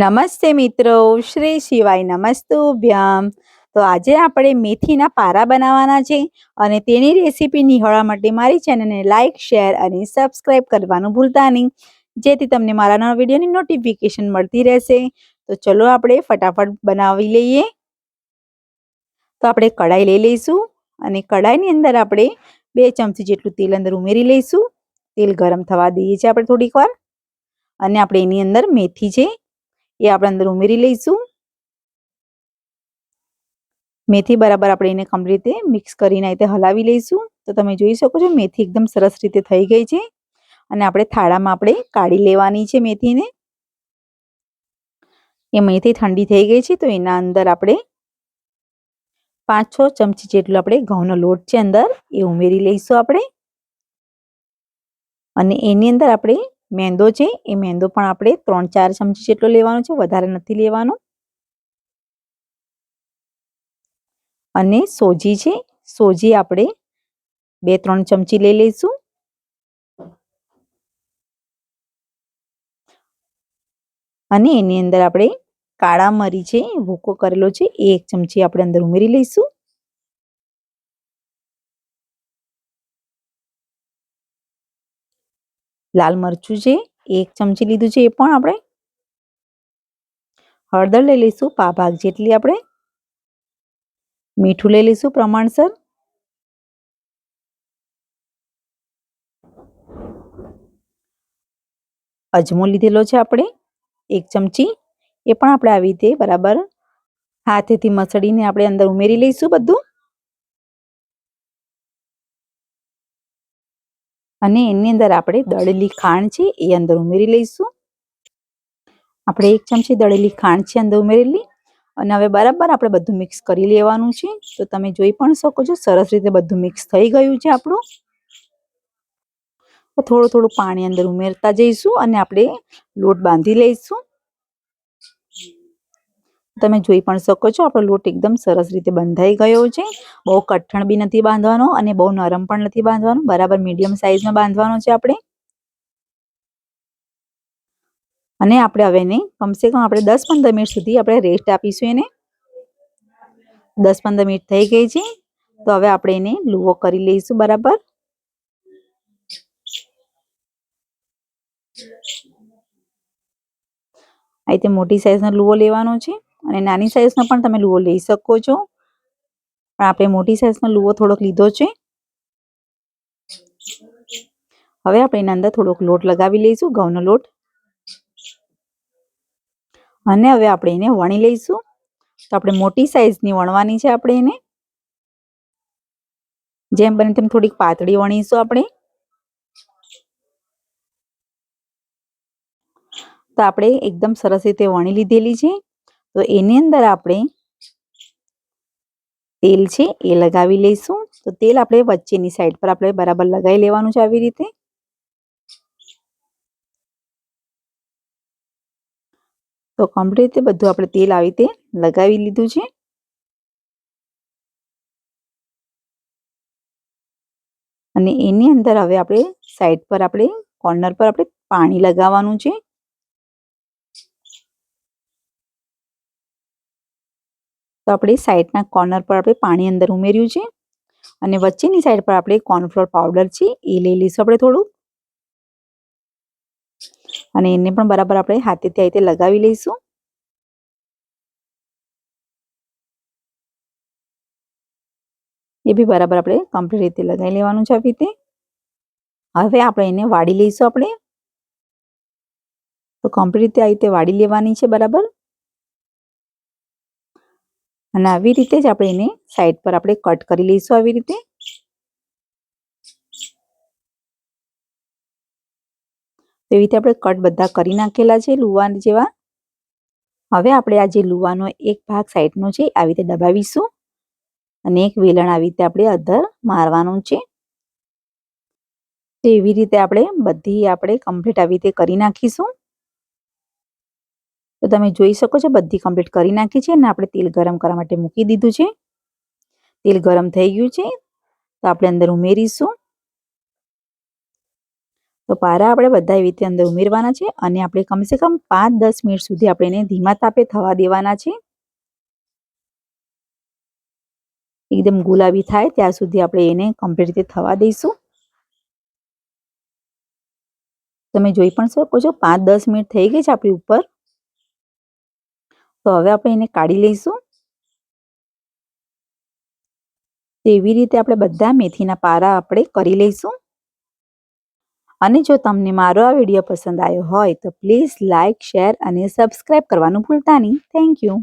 નમસ્તે મિત્રો, શ્રી શિવાય નમસ્તુભ્યમ. તો આજે આપણે મેથીના પારા બનાવવાના છે અને તેની રેસીપી નિહાળવા માટે મારી ચેનલને લાઇક શેર અને સબસ્ક્રાઇબ કરવાનું ભૂલતા નહીં. જેથી તમને મારા નવા વિડીયોની નોટિફિકેશન મળતી રહેશે. તો ચલો આપણે ફટાફટ બનાવી લઈએ. તો આપણે કઢાઈ લઈ લઈશું અને કઢાઈની અંદર આપણે બે ચમચી જેટલું તેલ અંદર ઉમેરી લઈશું. તેલ ગરમ થવા દઈએ છીએ આપણે થોડીક વાર. અને આપણે એની અંદર મેથી છે એ આપણે અંદર ઉમેરી લઈશું. મેથી બરાબર આપણે એને કમ્પ્લીટ રીતે મિક્સ કરીને રીતે હલાવી લઈશું. તો તમે જોઈ શકો છો મેથી એકદમ સરસ રીતે થઈ ગઈ છે. અને આપણે થાળામાં આપણે કાઢી લેવાની છે મેથીને. એ મેથી ઠંડી થઈ ગઈ છે તો એના અંદર આપણે પાંચ છ ચમચી જેટલું આપણે ઘઉંનો લોટ છે અંદર, એ ઉમેરી લઈશું આપણે. અને એની અંદર આપણે મેંદો છે, એ મેંદો પણ આપણે ત્રણ ચાર ચમચી જેટલો લેવાનો છે, વધારે નથી લેવાનો. અને સોજી છે, સોજી આપણે બે ત્રણ ચમચી લઈ લઈશું. અને એની અંદર આપણે કાળા મરી છે, ભૂકો કરેલો છે, એ એક ચમચી આપણે અંદર ઉમેરી લઈશું. લાલ મરચું છે, એક ચમચી લીધું છે એ પણ આપણે. હળદર લઈ લઈશું, પા ભાગ જેટલી આપણે. મીઠું લઈ લઈશું પ્રમાણસર. અજમો લીધેલો છે આપણે, એક ચમચી. એ પણ આપણે આવી રીતે બરાબર હાથેથી મસળીને આપણે અંદર ઉમેરી લઈશું બધું. અને એની અંદર આપણે દળેલી ખાંડ છે એ અંદર ઉમેરી લઈશું. આપણે એક ચમચી દળેલી ખાંડ છે અંદર ઉમેરેલી અને હવે બરાબર આપણે બધું મિક્સ કરી લેવાનું છે. તો તમે જોઈ પણ શકો છો સરસ રીતે બધું મિક્સ થઈ ગયું છે આપણું. થોડું થોડું પાણી અંદર ઉમેરતા જઈશું અને આપણે લોટ બાંધી લઈશું. તમે જોઈ પણ શકો છો, આપણો લોટ એકદમ સરસ રીતે બંધાઈ ગયો છે. બહુ કઠણ બી નથી બાંધવાનો અને બહુ નરમ પણ નથી બાંધવાનો. બરાબર મીડિયમ સાઈઝમાં બાંધવાનો છે આપણે. અને આપણે હવે એને કમસે કમ આપણે દસ પંદર મિનિટ સુધી આપણે રેસ્ટ આપીશું એને. દસ પંદર મિનિટ થઈ ગઈ છે, તો હવે આપણે એને લુવો કરી લઈશું બરાબર. આ રીતે મોટી સાઈઝનો લુવો લેવાનો છે. અને નાની સાઈઝનો પણ તમે લુઓ લઈ શકો છો. પણ આપણે મોટી સાઈઝનો લુઓ થોડોક લીધો છે. હવે આપણે એના અંદર થોડોક લોટ લગાવી લઈશું, ઘઉંનો લોટ. અને હવે આપણે એને વણી લઈશું. તો આપણે મોટી સાઈઝની વણવાની છે આપણે એને. જેમ બને તેમ થોડીક પાતળી વણીશું આપણે. તો આપણે એકદમ સરસ રીતે વણી લીધેલી છે. તો એની અંદર આપણે તેલ છે એ લગાવી લઈશું. તો તેલ આપણે વચ્ચેની સાઈડ પર આપણે બરાબર લગાવી લેવાનું છે આવી રીતે. તો કમ્પ્લીટ રીતે બધું આપણે તેલ આવી રીતે લગાવી લીધું છે. અને એની અંદર હવે આપણે સાઈડ પર આપણે કોર્નર પર આપણે પાણી લગાવવાનું છે. તો આપણે સાઈડના કોર્નર પર આપણે પાણી અંદર ઉમેર્યું છે અને વચ્ચેની સાઈડ પર આપણે કોર્નફ્લોર પાવડર છે એ લઈ લઈશું આપણે થોડું અને એને પણ બરાબર આપણે હાથેથી આ રીતે લગાવી લઈશું. એ બી બરાબર આપણે કમ્પ્લીટ રીતે લગાવી લેવાનું છે આવી રીતે. હવે આપણે એને વાળી લઈશું આપણે. તો કમ્પ્લીટ રીતે આ રીતે વાળી લેવાની છે બરાબર. અને આવી રીતે જ આપણે એને સાઈડ પર આપણે કટ કરી લઈશું આવી રીતે. એવી રીતે આપણે કટ બધા કરી નાખેલા છે લુવા જેવા. હવે આપણે આ જે લુવાનો એક ભાગ સાઈડનો છે આવી રીતે દબાવીશું. અને એક વેલણ આવી રીતે આપણે અધર મારવાનું છે. તો એવી રીતે આપણે બધી આપણે કમ્પ્લીટ આવી રીતે કરી નાખીશું. તો તમે જોઈ શકો છો, બધી કમ્પ્લીટ કરી નાખી છે અને આપણે તેલ ગરમ કરવા માટે મૂકી દીધું છે. તેલ ગરમ થઈ ગયું છે, તો આપણે અંદર ઉમેરીશું. તો પારા આપણે બધા એવી રીતે અંદર ઉમેરવાના છે અને આપણે કમસે કમ પાંચ દસ મિનિટ સુધી આપણે એને ધીમા તાપે થવા દેવાના છે. એકદમ ગુલાબી થાય ત્યાં સુધી આપણે એને કમ્પ્લીટ રીતે થવા દઈશું. તમે જોઈ પણ શકો છો, પાંચ દસ મિનિટ થઈ ગઈ છે આપણી ઉપર. તો હવે આપણે એને કાઢી લઈશું. તેવી રીતે આપણે બધા મેથીના પારા આપણે કરી લઈશું. અને જો તમને મારો આ વીડિયો પસંદ આવ્યો હોય તો પ્લીઝ લાઇક શેર અને સબસ્ક્રાઈબ કરવાનું ભૂલતા નહીં. Thank you.